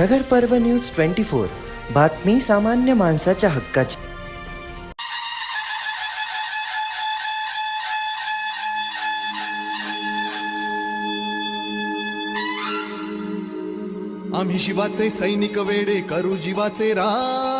नगर पर्व news twenty four. बातमी सामान्य माणसाच्या हक्काची. आम्ही शिवाचे सैनिक वेडे करू जीवाचे रा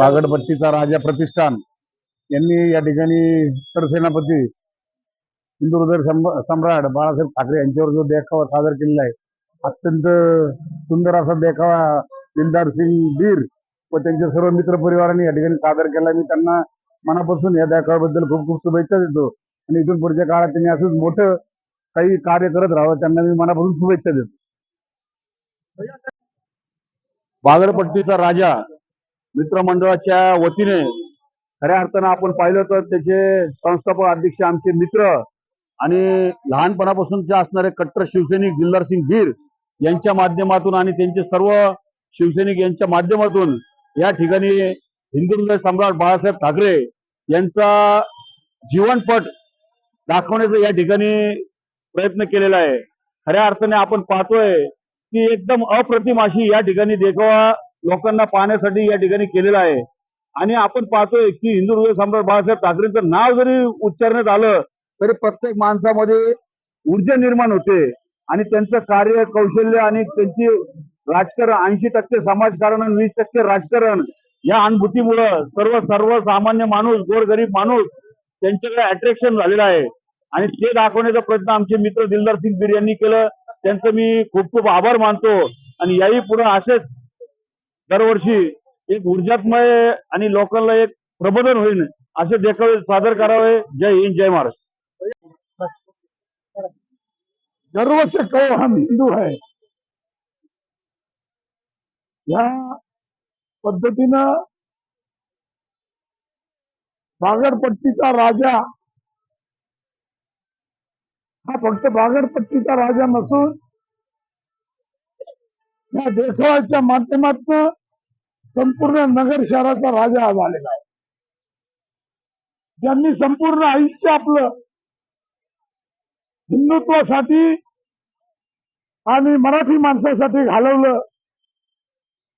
बागडपट्टीचा राजा प्रतिष्ठान. यांनी या ठिकाणी सरसेनापती हिंदू हृदय सम- सम्राट बाळासाहेब ठाकरे यांच्यावर जो देखावा सादर केलेला आहे अत्यंत सुंदर असा देखावा दिलदार सिंग बीर व त्यांच्या सर्व मित्र परिवारांनी या ठिकाणी सादर केला. मी त्यांना मनापासून या देखाव्याबद्दल खूप खूप शुभेच्छा देतो. आणि इथून पुढच्या काळात त्यांनी असंच मोठं काही कार्य करत राहावं त्यांना मी मनापासून शुभेच्छा देतो. बागडपट्टीचा राजा मित्रमंडळाच्या वतीने खऱ्या अर्थानं आपण पाहिलं तर त्याचे संस्थापक अध्यक्ष आमचे मित्र आणि लहानपणापासूनचे असणारे कट्टर शिवसैनिक दिलदार सिंग गीर यांच्या माध्यमातून आणि त्यांचे सर्व शिवसैनिक यांच्या माध्यमातून या ठिकाणी हिंदू हृदय सम्राट बाळासाहेब ठाकरे यांचा जीवनपट दाखवण्याचा या ठिकाणी प्रयत्न केलेला आहे. खऱ्या अर्थाने आपण पाहतोय की एकदम अप्रतिम अशी या ठिकाणी देखावा लोकांना पाहण्यासाठी या ठिकाणी केलेला आहे. आणि आपण पाहतोय की हिंदू हृदय सम्राट बाळासाहेब ठाकरेंचं नाव जरी उच्चारण्यात आलं तरी प्रत्येक माणसामध्ये ऊर्जा निर्माण होते. आणि त्यांचं कार्य कौशल्य आणि त्यांची राजकारण ऐंशी टक्के समाजकारण आणि वीस टक्के राजकारण या अनुभूतीमुळं सर्व सर्वसामान्य माणूस गोरगरीब माणूस त्यांच्याकडे अट्रॅक्शन झालेलं आहे. आणि ते दाखवण्याचा प्रयत्न आमचे मित्र दिलदार सिंग बीर यांनी केलं. त्यांचं मी खूप खूप आभार मानतो. आणि याही पुढे असेच दरवर्षी एक ऊर्जात्मय आणि लोकांना एक प्रबोधन होईल असे देखावे सादर करावे. जय हिंद जय महाराष्ट्र. गर्व से कहो हम हिंदू है या पद्धतीनं बागडपट्टीचा राजा हा फक्त बागडपट्टीचा राजा नसून या देखावाच्या माध्यमातून संपूर्ण नगर शहराचा राजा झालेला आहे. ज्यांनी संपूर्ण आयुष्य आपलं हिंदुत्वासाठी आणि मराठी माणसासाठी घालवलं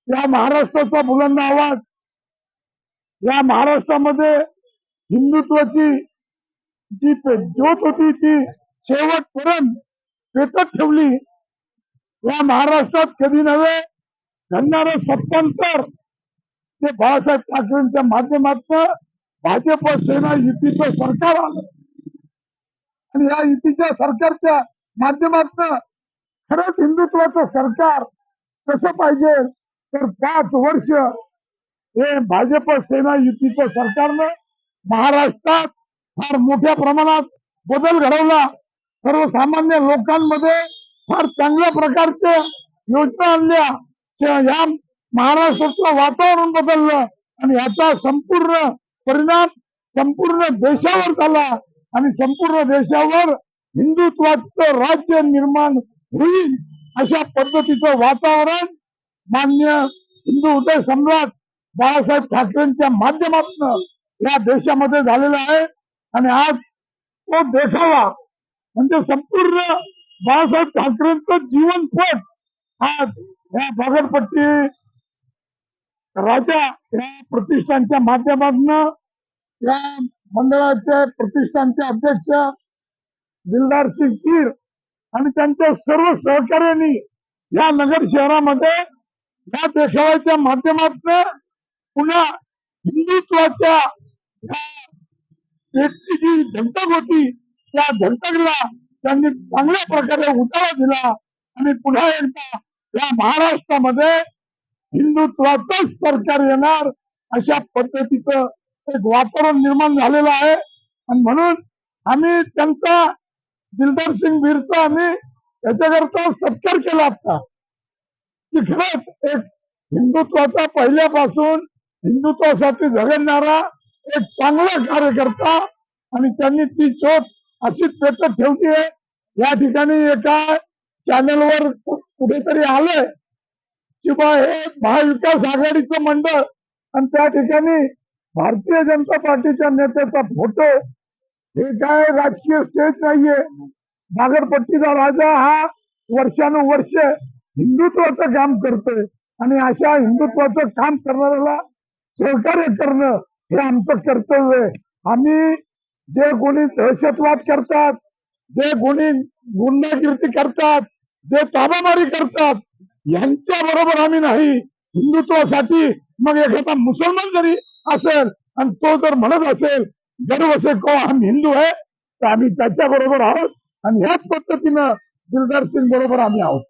या महाराष्ट्राचा बुलंद आवाज या महाराष्ट्रामध्ये हिंदुत्वाची जी ज्योत होती ती शेवटपर्यंत पेटत ठेवली. या महाराष्ट्रात कधी नव्हे घडणारं सत्तांतर ते बाळासाहेब ठाकरेंच्या माध्यमातून भाजप सेना युतीचं सरकार आलं. आणि या युतीच्या सरकारच्या माध्यमातून खरंच हिंदुत्वाचं सरकार कसं पाहिजे? तर पाच वर्ष हे भाजप सेना युतीचं सरकारनं महाराष्ट्रात फार मोठ्या प्रमाणात बदल घडवला. सर्वसामान्य लोकांमध्ये फार चांगल्या प्रकारच्या योजना आणल्या. या महाराष्ट्रातलं वातावरण बदललं आणि याचा संपूर्ण परिणाम संपूर्ण देशावर झाला. आणि संपूर्ण देशावर हिंदुत्वाचं राज्य निर्माण होईल अशा पद्धतीचं वातावरण मान्य हिंदू उदय सम्राट बाळासाहेब ठाकरेंच्या माध्यमातून या देशामध्ये झालेला आहे. आणि आज तो देखावा म्हणजे संपूर्ण बाळासाहेब ठाकरेंचं जीवनपट आज या बागरपट्टी राजा या प्रतिष्ठानच्या माध्यमातून या मंडळाचे प्रतिष्ठानचे अध्यक्ष दिलदार सिंग कीर आणि त्यांच्या सर्व सहकार्यांनी या नगर शहरामध्ये या देखाव्याच्या माध्यमातून पुन्हा हिंदुत्वाच्या या जी धंतक होती त्या धंतकला त्यांनी चांगल्या प्रकारे उजाळा दिला आणि पुन्हा एकदा या महाराष्ट्रामध्ये हिंदुत्वाचंच सरकार येणार अशा पद्धतीचं एक वातावरण निर्माण झालेलं आहे. आणि म्हणून आम्ही त्यांचा दिलदार सिंग बीरचा आम्ही याच्याकरता सत्कार केला आता. की खरंच एक हिंदुत्वाचा पहिल्यापासून हिंदुत्वासाठी झगडणारा एक चांगला कार्यकर्ता आणि त्यांनी ती ज्योत अशीच पेटत ठेवली आहे या ठिकाणी एका चॅनलवर कुठेतरी आलंय. की हे महाविकास आघाडीचं मंडळ आणि त्या ठिकाणी भारतीय जनता पार्टीच्या नेत्याचा फोटो हे काय राजकीय स्टेज नाहीये. नागरपट्टीचा राजा हा वर्षानुवर्ष हिंदुत्वाचं काम करतोय आणि अशा हिंदुत्वाचं काम करणाऱ्याला सहकार्य करणं हे आमचं कर्तव्य आहे. आम्ही जे कोणी दहशतवाद करतात जे कोणी गुंडागिरी करतात जे ताबामारी करतात यांच्या बरोबर आम्ही नाही. हिंदुत्वासाठी मग एखादा मुसलमान जरी असेल आणि तो जर म्हणत असेल गर्व से को आम्ही हिंदू आहे तर आम्ही त्याच्या बरोबर आहोत आणि ह्याच पद्धतीनं दिलदार सिंग बरोबर आम्ही आहोत.